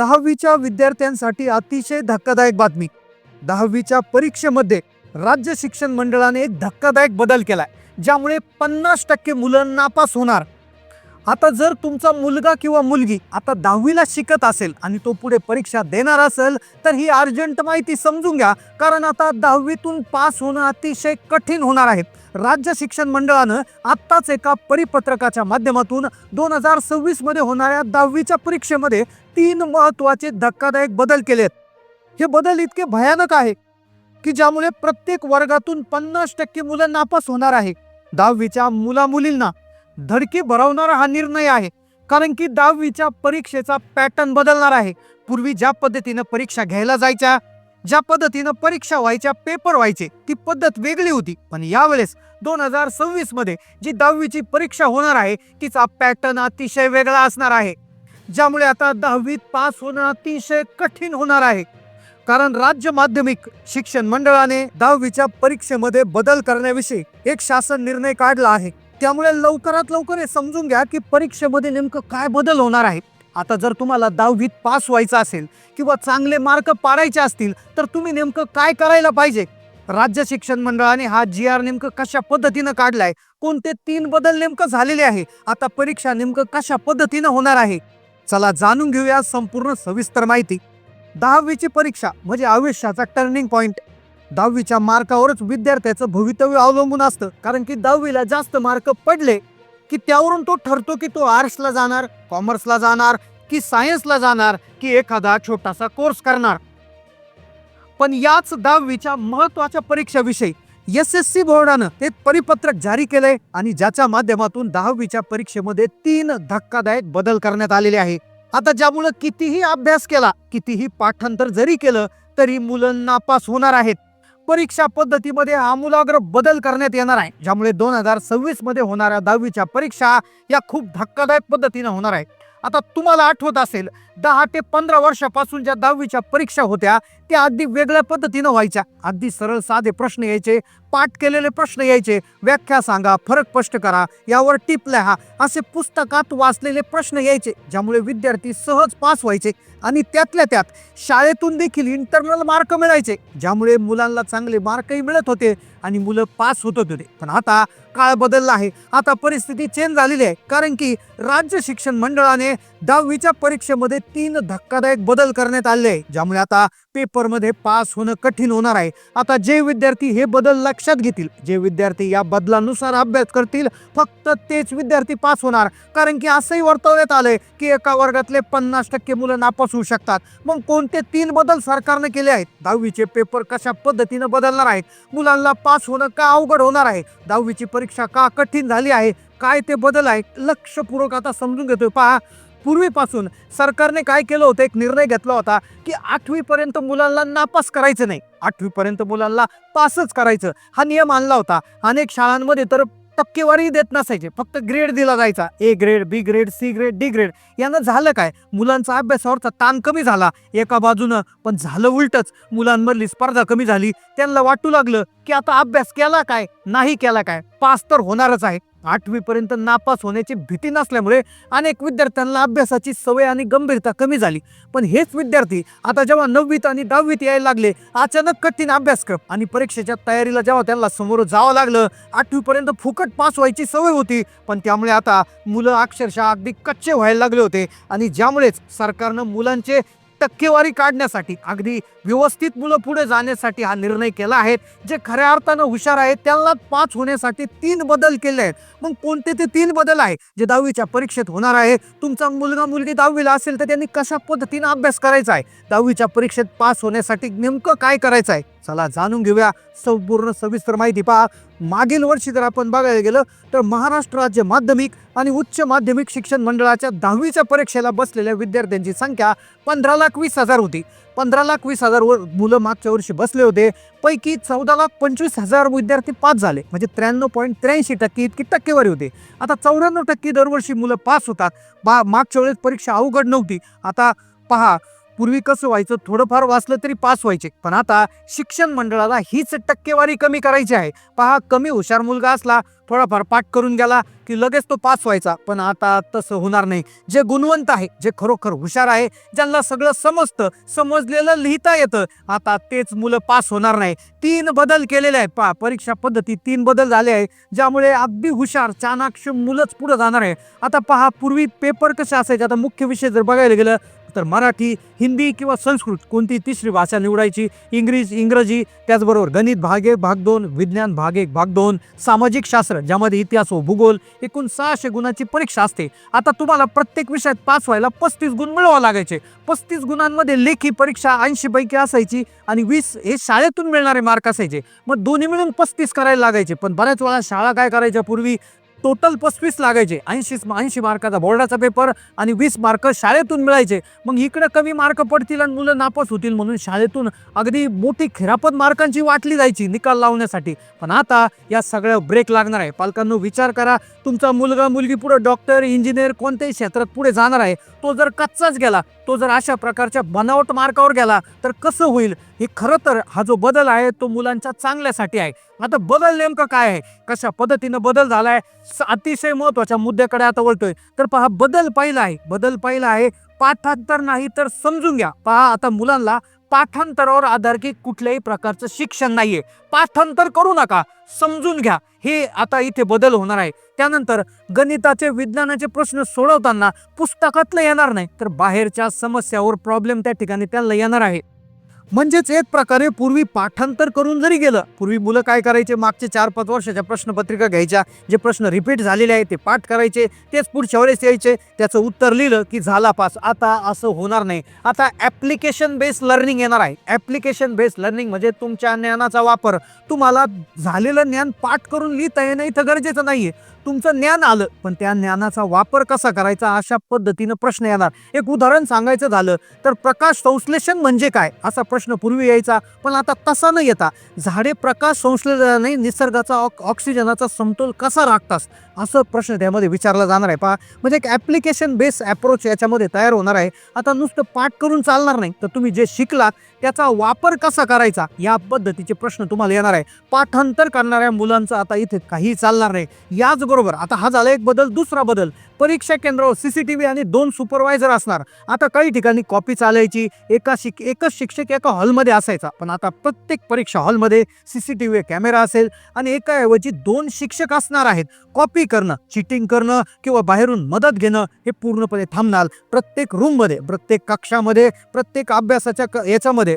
दहावीच्या विद्यार्थ्यांसाठी अतिशय धक्कादायक बातमी. दहावीच्या परीक्षेमध्ये राज्य शिक्षण मंडळाने एक धक्कादायक बदल केलाय ज्यामुळे पन्नास टक्के मुलं नापास होणार. आता जर तुमचा मुलगा किंवा मुलगी आता दहावीला शिकत असेल आणि तो पुढे परीक्षा देणार असेल तर ही अर्जंट माहिती समजून घ्या. कारण आता दहावीतून पास होणं अतिशय कठीण होणार आहे. राज्य शिक्षण मंडळानं आत्ताच एका परिपत्रकाच्या माध्यमातून दोन हजार सव्वीसमध्ये होणाऱ्या दहावीच्या परीक्षेमध्ये तीन महत्त्वाचे धक्कादायक बदल केलेत हे बदल इतके भयानक आहे की ज्यामुळे प्रत्येक वर्गातून पन्नास टक्के मुलं नापास होणार आहे. दहावीच्या मुलामुलींना धडकी भरवणारा हा निर्णय आहे. कारण की दहावीच्या परीक्षेचा पॅटर्न बदलणार आहे. पूर्वी ज्या पद्धतीनं परीक्षा घ्यायला जायच्या ज्या पद्धतीनं परीक्षा व्हायच्या पेपर व्हायचे ती पद्धत वेगळी होती. पण यावेळेस दोन हजार सव्वीसमध्ये जी दहावीची परीक्षा होणार आहे तिचा पॅटर्न अतिशय वेगळा असणार आहे. ज्यामुळे आता दहावीत पास होणं अतिशय कठीण होणार आहे. कारण राज्य माध्यमिक शिक्षण मंडळाने दहावीच्या परीक्षेमध्ये बदल करण्याविषयी एक शासन निर्णय काढला आहे. त्यामुळे लवकरात लवकर हे समजून घ्या की परीक्षेमध्ये नेमकं काय बदल होणार आहे. आता जर तुम्हाला दहावीत पास व्हायचं असेल किंवा चांगले मार्क पाडायचे असतील तर तुम्ही नेमकं काय करायला पाहिजे? राज्य शिक्षण मंडळाने हा जी आर नेमकं कशा पद्धतीनं काढलाय? कोणते तीन बदल नेमकं झालेले आहे? आता परीक्षा नेमकं कशा पद्धतीनं होणार आहे? चला जाणून घेऊया संपूर्ण सविस्तर माहिती. दहावीची परीक्षा म्हणजे आयुष्याचा टर्निंग पॉईंट दहावीच्या मार्कावरच विद्यार्थ्याचं भवितव्य अवलंबून असतं. कारण की दहावीला जास्त मार्क पडले की त्यावरून तो ठरतो की तो आर्ट्सला जाणार कॉमर्सला जाणार की सायन्सला जाणार की एखादा छोटासा कोर्स करणार. पण याच दहावीच्या महत्त्वाच्या परीक्षाविषयी एस एस सी बोर्डानं एक परिपत्रक जारी केलंय आणि ज्याच्या माध्यमातून दहावीच्या परीक्षेमध्ये तीन धक्कादायक बदल करण्यात आलेले आहे. आता ज्यामुळं कितीही अभ्यास केला कितीही पाठांतर जरी केलं तरी मुलं नापास होणार आहेत. परीक्षा पद्धतीमध्ये आमूलाग्र बदल करण्यात येणार आहे ज्यामुळे दोन हजार सव्वीसमध्ये होणाऱ्या दहावीच्या परीक्षा या खूप धक्कादायक पद्धतीने होणार आहे. आता तुम्हाला आठवत असेल दहा ते पंधरा वर्षापासून ज्या दहावीच्या परीक्षा होत्या त्या अगदी वेगळ्या पद्धतीनं व्हायच्या. अगदी सरळ साधे प्रश्न यायचे पाठ केलेले प्रश्न यायचे. व्याख्या सांगा फरक स्पष्ट करा यावर टिप लिहा. असे पुस्तकात वाचलेले प्रश्न यायचे ज्यामुळे विद्यार्थी सहज पास व्हायचे आणि त्यातल्या त्यात शाळेतून देखील इंटरनल मार्क मिळायचे ज्यामुळे मुलांना चांगले मार्कही मिळत होते आणि मुलं पास होत होते. पण आता काळ बदलला आहे. आता परिस्थिती चेंज झालेली आहे. कारण की राज्य शिक्षण मंडळाने दहावीच्या परीक्षेमध्ये तीन धक्कादायक बदल करण्यात आले आहे ज्यामुळे आता पेपरमध्ये पास होणं कठीण होणार आहे. आता जे विद्यार्थी हे बदल लक्षात घेतील जे विद्यार्थी या बदलानुसार अभ्यास करतील फक्त तेच विद्यार्थी पास होणार. कारण की असंही वर्तवण्यात आलंय की एका वर्गातले पन्नास टक्के मुलं नापास होऊ शकतात. मग कोणते तीन बदल सरकारने केले आहेत? दहावीचे पेपर कशा पद्धतीनं बदलणार आहेत? मुलांना पास होणं का अवघड होणार आहे? दहावीची परीक्षा का कठीण झाली आहे? काय ते बदल आहे लक्षपूर्वक आता समजून घेतोय. पहा पूर्वीपासून सरकारने काय केलं होतं? एक निर्णय घेतला होता की आठवीपर्यंत मुलांना नापास करायचं नाही. आठवीपर्यंत मुलांना पासच करायचं. हा नियम आणला होता. अनेक शाळांमध्ये तर टक्केवारी देत नसायचे. फक्त ग्रेड दिला जायचा. A grade B grade C grade D grade यानं झालं काय? मुलांचा अभ्यासावरचा ताण कमी झाला एका बाजूनं. पण झालं उलटच. मुलांमधली स्पर्धा कमी झाली. त्यांना वाटू लागलं की आता अभ्यास केला काय नाही केला काय? पास तर होणारच आहे. आठवीपर्यंत नापास होण्याची भीती नसल्यामुळे अनेक विद्यार्थ्यांना अभ्यासाची सवय आणि गंभीरता कमी झाली. पण हेच विद्यार्थी आता जेव्हा नववीत आणि दहावीत यायला लागले अचानक कठीण अभ्यासक्रम आणि परीक्षेच्या तयारीला जेव्हा त्यांना समोर जावं लागलं आठवीपर्यंत फुकट पास व्हायची सवय होती. पण त्यामुळे आता मुलं अक्षरशः अगदी कच्चे व्हायला लागले होते आणि ज्यामुळेच सरकारनं मुलांचे टक्केवारी काढण्यासाठी अगदी व्यवस्थित मुलं पुढे जाण्यासाठी हा निर्णय केला आहे. जे खऱ्या अर्थानं हुशार आहेत त्यांना पास होण्यासाठी तीन बदल केले आहेत. मग कोणते ते तीन बदल आहे? जे दहावीच्या परीक्षेत होणार आहे. तुमचा मुलगा मुलगी दहावीला असेल तर त्यांनी कशा पद्धतीनं अभ्यास करायचा आहे? दहावीच्या परीक्षेत पास होण्यासाठी नेमकं काय करायचं आहे? चला जाणून घेऊया संपूर्ण सविस्तर माहिती. पहा मागील वर्षी जर आपण बघायला गेलं तर महाराष्ट्र राज्य माध्यमिक आणि उच्च माध्यमिक शिक्षण मंडळाच्या दहावीच्या परीक्षेला बसलेल्या विद्यार्थ्यांची संख्या पंधरा लाख वीस हजार होती. पंधरा लाख वीस हजार वर मुलं मागच्या वर्षी बसले होते. पैकी चौदा लाख पंचवीस हजार विद्यार्थी पास झाले. म्हणजे त्र्याण्णव पॉईंट त्र्याऐंशी टक्के इतकी टक्केवारी होते. आता चौऱ्याण्णव टक्के दरवर्षी मुलं पास होतात. बा मागच्या वेळेस परीक्षा अवघड नव्हती. आता पहा पूर्वी कसं व्हायचं थोडंफार वाचलं तरी पास व्हायचे. पण आता शिक्षण मंडळाला हीच टक्केवारी कमी करायची आहे. पहा कमी हुशार मुलगा असला थोडाफार पाठ करून गेला की लगेच तो पास व्हायचा. पण आता तसं होणार नाही. जे गुणवंत आहे जे खरोखर हुशार आहे ज्यांना सगळं समजतं समजलेलं लिहिता येतं आता तेच मुलं पास होणार नाही. तीन बदल केलेले आहेत. पहा परीक्षा पद्धती तीन बदल झाले आहे ज्यामुळे अगदी हुशार चाणाक्ष मुलंच पुढे जाणार आहे. आता पहा पूर्वी पेपर कसे असायचे? आता मुख्य विषय जर बघायला गेलं तर मराठी हिंदी किंवा संस्कृत कोणती तिसरी भाषा निवडायची? इंग्रज इंग्रजी त्याचबरोबर गणित भाग एक भाग दोन विज्ञान भाग एक भाग दोन सामाजिक शास्त्र ज्यामध्ये इतिहास व भूगोल एकूण सहाशे गुणांची परीक्षा असते. आता तुम्हाला प्रत्येक विषयात पास व्हायला पस्तीस गुण मिळवा लागायचे. पस्तीस गुणांमध्ये लेखी परीक्षा ऐंशी पैकी असायची आणि वीस हे शाळेतून मिळणारे मार्क असायचे. मग दोन्ही मिळून पस्तीस करायला लागायचे. पण बऱ्याच वेळा शाळा काय करायच्या पूर्वी? टोटल पस्तीस लागायचे. ऐंशी ऐंशी मार्काचा बोर्डाचा पेपर आणि वीस मार्क शाळेतून मिळायचे. मग इकडे कमी मार्क पडतील आणि मुलं नापास होतील म्हणून शाळेतून अगदी मोठी खिरापत मार्कांची वाटली जायची निकाल लावण्यासाठी. पण आता या सगळ्या ब्रेक लागणार आहे. पालकांनो विचार करा. तुमचा मुलगा मुलगी पुढे डॉक्टर इंजिनियर कोणत्याही क्षेत्रात पुढे जाणार आहे. तो जर कच्चाच गेला तो जर अशा प्रकारच्या बनावट मार्कावर गेला तर कसं होईल? हे खरं तर हा जो बदल आहे तो मुलांच्या चांगल्यासाठी आहे. आता बदल नेमकं काय आहे? कशा पद्धतीनं बदल झालाय? आहे अतिशय महत्त्वाच्या मुद्द्याकडे आता वळतोय. तर पहा बदल पाहिला आहे. बदल पाहिला आहे. पाठांतर नाही तर समजून घ्या. पहा आता मुलांना पाठांतरावर आधारित कुठल्याही प्रकारचं शिक्षण नाहीये. पाठांतर करू नका. समजून घ्या. हे आता इथे बदल होणार आहे. त्यानंतर गणिताचे विज्ञानाचे प्रश्न सोडवताना पुस्तकातलं येणार नाही. तर बाहेरच्या समस्यावर प्रॉब्लेम त्या ठिकाणी त्यांना येणार आहे. म्हणजेच एक प्रकारे पूर्वी पाठांतर करून जरी गेलं पूर्वी मुलं काय करायचे? मागचे चार पाच वर्षाच्या प्रश्नपत्रिका घ्यायच्या जे प्रश्न रिपीट झालेले आहे ते पाठ करायचे तेच पुढच्या वेळेस यायचे. त्याचं उत्तर लिहिलं की झाला पास. आता असं होणार नाही. आता ॲप्लिकेशन बेस्ड लर्निंग येणार आहे. ॲप्लिकेशन बेस्ड लर्निंग म्हणजे तुमच्या ज्ञानाचा वापर. तुम्हाला झालेलं ज्ञान पाठ करून लिहिता येणं इथं गरजेचं नाही आहे तुमचं ज्ञान आलं पण त्या ज्ञानाचा वापर कसा करायचा अशा पद्धतीनं प्रश्न येणार. एक उदाहरण सांगायचं झालं तर प्रकाश संश्लेषण म्हणजे काय? असा प्रश्न प्रश्न पूर्वी यायचा पण आता तसा न येता झाडे प्रकाश संश्लेषणाने निसर्गाचा ऑक ऑक्सिजनाचा समतोल कसा राखतास असं प्रश्न त्यामध्ये विचारला जाणार आहे. पहा म्हणजे एक ॲप्लिकेशन बेस अप्रोच याच्यामध्ये तयार होणार आहे. आता नुसतं पाठ करून चालणार नाही तर तुम्ही जे शिकलात त्याचा वापर कसा करायचा? या पद्धतीचे प्रश्न तुम्हाला येणार आहे. पाठांतर करणाऱ्या मुलांचं आता इथे काही चालणार नाही. याचबरोबर आता हा झाला एक बदल दुसरा बदल. परीक्षा केंद्रावर व्ही आणि दोन सुपरवायझर असणार. आता काही ठिकाणी कॉपी चालायची एका शिक एकच शिक्षक एका हॉलमध्ये असायचा. पण आता प्रत्येक परीक्षा हॉलमध्ये C C T V camera असेल आणि एकाऐवजी दोन शिक्षक असणार आहेत. कॉपी करणं चिटिंग करणं किंवा बाहेरून मदत घेणं हे पूर्णपणे थांबणार. प्रत्येक रूममध्ये प्रत्येक कक्षामध्ये प्रत्येक अभ्यासाच्या क याच्यामध्ये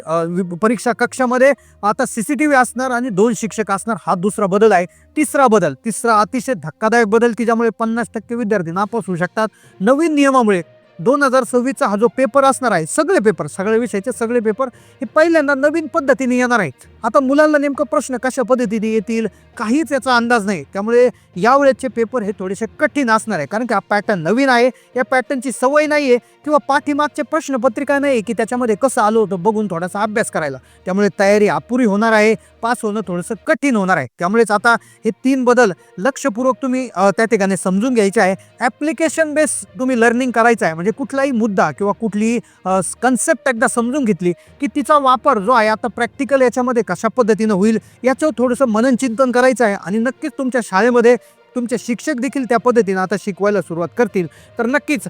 परीक्षा कक्षामध्ये आता सी सी टी व्ही असणार आणि दोन शिक्षक असणार. हा दुसरा बदल आहे. तिसरा बदल तिसरा अतिशय धक्कादायक बदल की ज्यामुळे पन्नास टक्के विद्यार्थी नापास होऊ शकतात. नवीन नियमामुळे दोन हजार सव्वीसचा हा जो पेपर असणार आहे सगळे पेपर सगळे विषयाचे सगळे पेपर हे पहिल्यांदा नवीन पद्धतीने येणार आहेत. आता मुलांना नेमकं प्रश्न कशा पद्धतीने येतील काहीच याचा अंदाज नाही. त्यामुळे यावेळेचे पेपर हे थोडेसे कठीण असणार आहे कारण की हा पॅटर्न नवीन आहे. या पॅटर्नची सवय नाही आहे किंवा पाठीमागचे प्रश्नपत्रिका नाही की त्याच्यामध्ये कसं आलो होतं बघून थोडासा अभ्यास करायला. त्यामुळे तयारी अपुरी होणार आहे पास होणं थोडंसं कठीण होणार आहे. त्यामुळेच आता हे तीन बदल लक्षपूर्वक तुम्ही त्या ठिकाणी समजून घ्यायचे आहे. ॲप्लिकेशन बेस तुम्ही लर्निंग करायचं आहे. म्हणजे म्हणजे कुठलाही मुद्दा किंवा कुठलीही कन्सेप्ट एकदा समजून घेतली की तिचा वापर जो आहे आता प्रॅक्टिकल याच्यामध्ये कशा पद्धतीनं होईल याचं थोडंसं मनन चिंतन करायचं आहे. आणि नक्कीच तुमच्या शाळेमध्ये तुमचे शिक्षक देखील त्या पद्धतीनं आता शिकवायला सुरुवात करतील. तर नक्कीच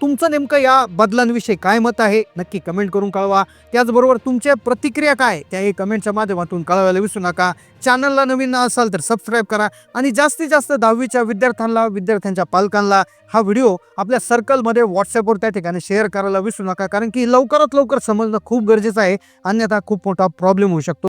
तुमचं नेमकं या बदलांविषयी काय मत आहे? नक्की कमेंट करून कळवा. त्याचबरोबर तुमच्या प्रतिक्रिया काय? त्याही कमेंटच्या माध्यमातून कळवायला विसरू नका. चॅनलला नवीन असाल तर सबस्क्राईब करा. आणि जास्तीत जास्त दहावीच्या विद्यार्थ्यांना विद्यार्थ्यांच्या पालकांना हा व्हिडिओ आपल्या सर्कलमध्ये व्हॉट्सअपवर त्या ठिकाणी शेअर करायला विसरू नका. कारण की लवकरात लवकर समजणं खूप गरजेचं आहे. अन्यथा खूप मोठा प्रॉब्लेम होऊ शकतो.